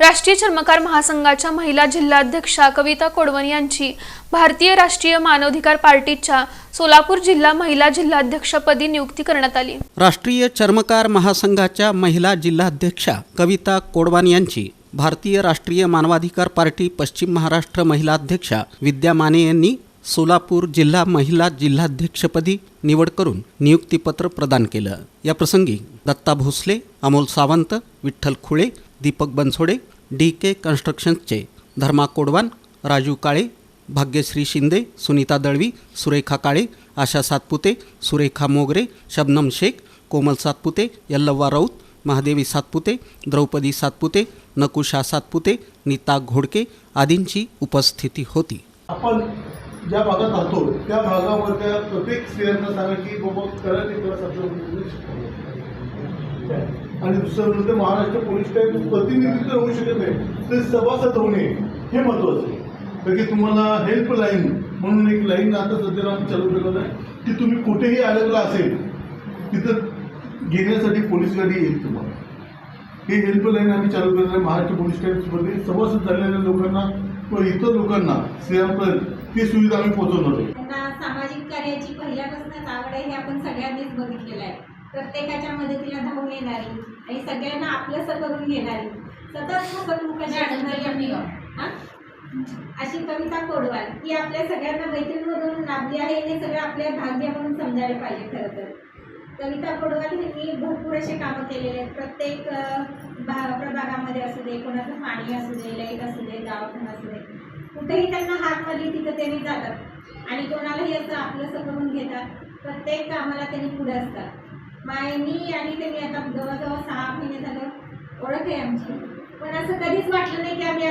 राष्ट्रीय चर्मकार महासंघाच्या महिला जिल्हाध्यक्षा कविता कोडवन यांची भारतीय राष्ट्रीय मानवाधिकार पार्टीच्या सोलापूर जिल्हा महिला जिल्हाध्यक्षपदी नियुक्ती करण्यात आली. राष्ट्रीय चर्मकार महासंघाच्या महिला जिल्हाध्यक्षा कविता कोडवान यांची भारतीय राष्ट्रीय मानवाधिकार पार्टी पश्चिम महाराष्ट्र महिला अध्यक्षा विद्या माने यांनी सोलापूर जिल्हा महिला जिल्हाध्यक्षपदी निवड करून नियुक्तीपत्र प्रदान केलं. या प्रसंगी दत्ता भोसले अमोल सावंत विठ्ठल खुळे दीपक बनसोडे डी के कन्स्ट्रक्शन्सचे धर्मा कोडवान राजू काळे भाग्यश्री शिंदे सुनीता दळवी सुरेखा काळे आशा सातपुते सुरेखा मोगरे शबनम शेख कोमल सातपुते यल्लव्वा राऊत महादेवी सातपुते द्रौपदी सातपुते नकुशा सातपुते नीता घोडके आदींची उपस्थिती होती. आपण ज्या भागात राहतो त्या भागामधल्या प्रत्येक स्त्रियांना सांगा की बाबा करा आहे. आणि दुसरं म्हणजे महाराष्ट्र पोलीस काय प्रतिनिधित्व होऊ शकत नाही ते सभासद होणे हे महत्वाचं आहे. कारण की तुम्हाला हेल्पलाईन म्हणून एक लाईन आता सध्याला आम्ही चालू केलं आहे की तुम्ही कुठेही अडकला असेल तिथं घेण्यासाठी पोलीस गाडी येईल तुम्हाला. हे हेल्पलाईन आम्ही चालू केलं आहे महाराष्ट्र पोलीस स्टेशनमध्ये सभासद झालेल्या लोकांना व इतर लोकांना स्त्रियांपर्यंत ती सुविधा आम्ही पोहोचवणार आहे सामाजिक कार्याची पहिल्यापासूनच आवड आहे हे आपण सगळ्यांनीच बघितलेलं आहे. प्रत्येकाच्या मदतीला धावून येणारी. आणि सगळ्यांना आपलंसं करून घेणारी. सतत हां? अशी कविता कोडवाल. ही आपल्या सगळ्यांना मैत्रीणमधून लाभली आहे हे सगळं आपल्या भाग्य म्हणून समजायला पाहिजे खरं तर. कविता कोडवाल यांनी भरपूर असे कामं केलेले आहेत. प्रत्येक भा प्रभागामध्ये असू दे कोणाचं पाणी असू दे लाइट असू दे दवाखाना असू दे कुठेही त्यांना हात मारली तिथं त्यांनी जातात. आणि कोणालाही असं आपलंसं करून घेतात. प्रत्येक कामाला त्यांनी पुढे असतात. माय मी आणि त्यांनी आता जवळजवळ सहा महिने झालं ओळख आहे आमची. पण असं कधीच वाटलं नाही की आम्ही